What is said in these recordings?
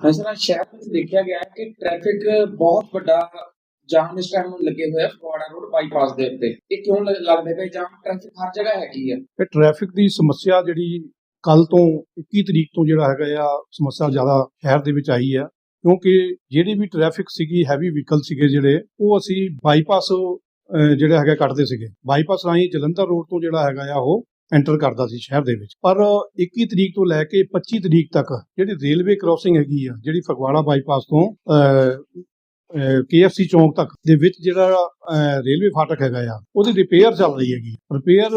ਹਸਨਾ ਸ਼ਹਿਰ ਵਿੱਚ ਦੇਖਿਆ ਗਿਆ ਹੈ ਕਿ ਟ੍ਰੈਫਿਕ ਬਹੁਤ ਵੱਡਾ ਜਾਮ ਇਸ ਟਾਈਮ ਲੱਗੇ ਹੋਇਆ ਫਗਵਾੜਾ ਰੋਡ ਬਾਈਪਾਸ ਦੇ ਉੱਤੇ। ਇਹ ਕਿਉਂ ਲ- ਲੱਗਦਾ ਜਾਮ? ਟ੍ਰੈਫਿਕ ਹਰ ਜਗ੍ਹਾ ਹੈਗੀ ਹੈ ਇਹ ਟ੍ਰੈਫਿਕ ਦੀ ਸਮੱਸਿਆ ਜਿਹੜੀ ਕੱਲ ਤੋਂ 21 ਤਰੀਕ ਤੋਂ ਜਿਹੜਾ ਹੈਗਾ ਆ ਸਮੱਸਿਆ ਜ਼ਿਆਦਾ ਸ਼ਹਿਰ ਦੇ ਵਿੱਚ ਆਈ ਆ। ਕਿਉਂਕਿ ਜਿਹੜੀ ਵੀ ਟ੍ਰੈਫਿਕ ਸੀਗੀ ਹੈਵੀ ਵਹੀਕਲ ਸੀਗੇ ਜਿਹੜੇ ਉਹ ਅਸੀਂ ਬਾਈਪਾਸ ਅਹ, ਜਿਹੜਾ ਹੈਗਾ ਕੱਟਦੇ ਸੀਗੇ। ਬਾਈਪਾਸ ਰਾਹੀਂ ਜਲੰਧਰ ਰੋਡ ਤੋਂ ਜਿਹੜਾ ਹੈਗਾ ਆ ਉਹ ਐਂਟਰ ਕਰਦਾ ਸੀ ਸ਼ਹਿਰ ਦੇ ਵਿੱਚ। ਪਰ 21 ਤਰੀਕ ਤੋਂ ਲੈ ਕੇ 25 ਤਰੀਕ ਤੱਕ ਜਿਹੜੀ ਰੇਲਵੇ ਕ੍ਰਾਸਿੰਗ ਹੈਗੀ ਆ, ਜਿਹੜੀ ਫਗਵਾੜਾ ਬਾਈਪਾਸ ਤੋਂ ਕੇਐਫਸੀ ਚੌਂਕ ਤੱਕ ਦੇ ਵਿੱਚ ਜਿਹੜਾ ਰੇਲਵੇ ਫਾਟਕ ਹੈਗਾ ਆ, ਉਹਦੀ ਰਿਪੇਅਰ ਚੱਲ ਰਹੀ ਹੈਗੀ। ਰਿਪੇਅਰ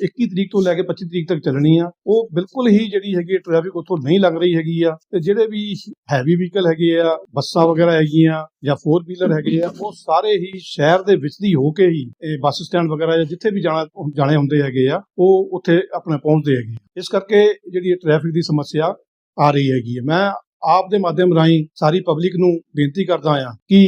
21 ਤਰੀਕ ਤੋਂ ਲੈ ਕੇ 25 ਤਰੀਕ ਤੱਕ ਚੱਲਣੀ ਆ। ਉਹ ਬਿਲਕੁਲ ਹੀ ਜਿਹੜੀ ਹੈਗੀ ਟ੍ਰੈਫਿਕ ਉੱਥੋਂ ਨਹੀਂ ਲੱਗ ਰਹੀ ਹੈਗੀ ਆ। ਤੇ ਜਿਹੜੇ ਵੀ ਹੈਵੀ ਵਹੀਕਲ ਹੈਗੇ ਆ, ਬੱਸਾਂ ਵਗੈਰਾ ਹੈਗੀਆਂ ਜਾਂ ਫੋਰ ਵੀਲਰ ਹੈਗੇ ਆ, ਉਹ ਸਾਰੇ ਹੀ ਸ਼ਹਿਰ ਦੇ ਵਿੱਚ ਦੀ ਹੋ ਕੇ ਹੀ ਇਹ ਬੱਸ ਸਟੈਂਡ ਵਗੈਰਾ ਜਾਂ ਜਿੱਥੇ ਵੀ ਜਾਣਾ ਜਾਣੇ ਹੁੰਦੇ ਹੈਗੇ ਆ, ਉਹ ਉੱਥੇ ਆਪਣੇ ਪਹੁੰਚਦੇ ਹੈਗੇ ਇਸ ਕਰਕੇ ਜਿਹੜੀ ਟ੍ਰੈਫਿਕ ਦੀ ਸਮੱਸਿਆ ਆ ਰਹੀ ਹੈਗੀ ਹੈ ਮੈਂ ਆਪ ਦੇ ਮਾਧਿਅਮ ਰਾਹੀਂ ਸਾਰੀ ਪਬਲਿਕ ਨੂੰ ਬੇਨਤੀ ਕਰਦਾ ਆ ਕਿ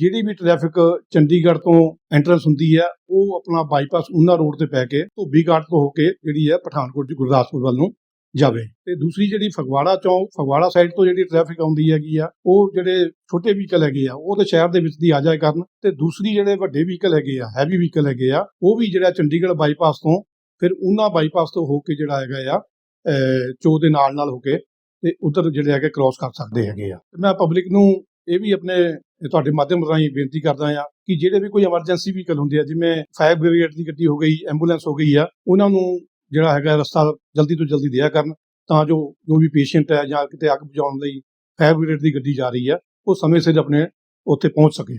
ਜਿਹੜੀ ਵੀ ਟ੍ਰੈਫਿਕ ਚੰਡੀਗੜ੍ਹ ਤੋਂ ਐਂਟਰੈਂਸ ਹੁੰਦੀ ਹੈ ਉਹ ਆਪਣਾ ਬਾਈਪਾਸ ਉਨਾ ਰੋਡ ਤੇ ਪੈ ਕੇ ਧੋਬੀ ਘਾਟ ਤੋਂ ਹੋ ਕੇ ਜਿਹੜੀ ਹੈ ਪਠਾਨਕੋਟ ਦੀ ਗੁਰਦਾਸਪੁਰ ਵੱਲ ਨੂੰ ਜਾਵੇ। ਤੇ ਦੂਸਰੀ ਜਿਹੜੀ ਫਗਵਾੜਾ ਚੌਂਕ ਫਗਵਾੜਾ ਸਾਈਡ ਤੋਂ ਜਿਹੜੀ ਟ੍ਰੈਫਿਕ ਆਉਂਦੀ ਹੈਗੀ ਆ, ਉਹ ਜਿਹੜੇ ਛੋਟੇ ਵਹੀਕਲ ਹੈਗੇ ਆ, ਉਹ ਤਾਂ ਸ਼ਹਿਰ ਦੇ ਵਿੱਚ ਦੀ ਆ ਜਾਏ ਕਰਨ। ਤੇ ਦੂਸਰੀ ਜਿਹੜੇ ਵੱਡੇ ਵਹੀਕਲ ਹੈਗੇ ਆ ਹੈਵੀ ਵਹੀਕਲ ਹੈਗੇ ਆ, ਉਹ ਵੀ ਜਿਹੜਾ ਚੰਡੀਗੜ੍ਹ ਬਾਈਪਾਸ ਤੋਂ, ਫਿਰ ਉਹਨਾਂ ਬਾਈਪਾਸ ਤੋਂ ਹੋ ਕੇ ਜਿਹੜਾ ਹੈਗਾ ਆ ਚੋ ਦੇ ਨਾਲ ਨਾਲ ਹੋ ਕੇ ਤੇ ਉਧਰ ਜਿਹੜੇ ਹੈਗੇ ਕ੍ਰਾਸ ਕਰ ਸਕਦੇ ਹੈਗੇ ਆ। ਤੇ ਮੈਂ ਪਬਲਿਕ ਨੂੰ ਇਹ ਵੀ ਆਪਣੇ ਤੁਹਾਡੇ ਮਾਧਿਅਮ ਰਾਹੀਂ ਬੇਨਤੀ ਕਰਦਾ ਆ ਕਿ ਜਿਹੜੇ ਵੀ ਕੋਈ ਐਮਰਜੈਂਸੀ ਵਹੀਕਲ ਹੁੰਦੇ ਆ, ਜਿਵੇਂ ਫਾਇਰ ਬ੍ਰਿਗੇਡ ਦੀ ਗੱਡੀ ਹੋ ਗਈ ਐਂਬੂਲੈਂਸ ਹੋ ਗਈ ਆ, ਉਹਨਾਂ ਨੂੰ ਜਿਹੜਾ ਹੈਗਾ ਰਸਤਾ ਜਲਦੀ ਤੋਂ ਜਲਦੀ ਦਿਆ ਕਰਨ ਤਾਂ ਜੋ ਜੋ ਵੀ ਪੇਸ਼ੈਂਟ ਹੈ ਜਾਂ ਕਿਤੇ ਅੱਗ ਬੁਝਾਉਣ ਲਈ ਫਾਇਰ ਬ੍ਰਿਗੇਡ ਦੀ ਗੱਡੀ ਜਾ ਰਹੀ ਆ, ਉਹ ਸਮੇਂ ਸਿਰ ਆਪਣੇ ਉੱਥੇ ਪਹੁੰਚ ਸਕੇ।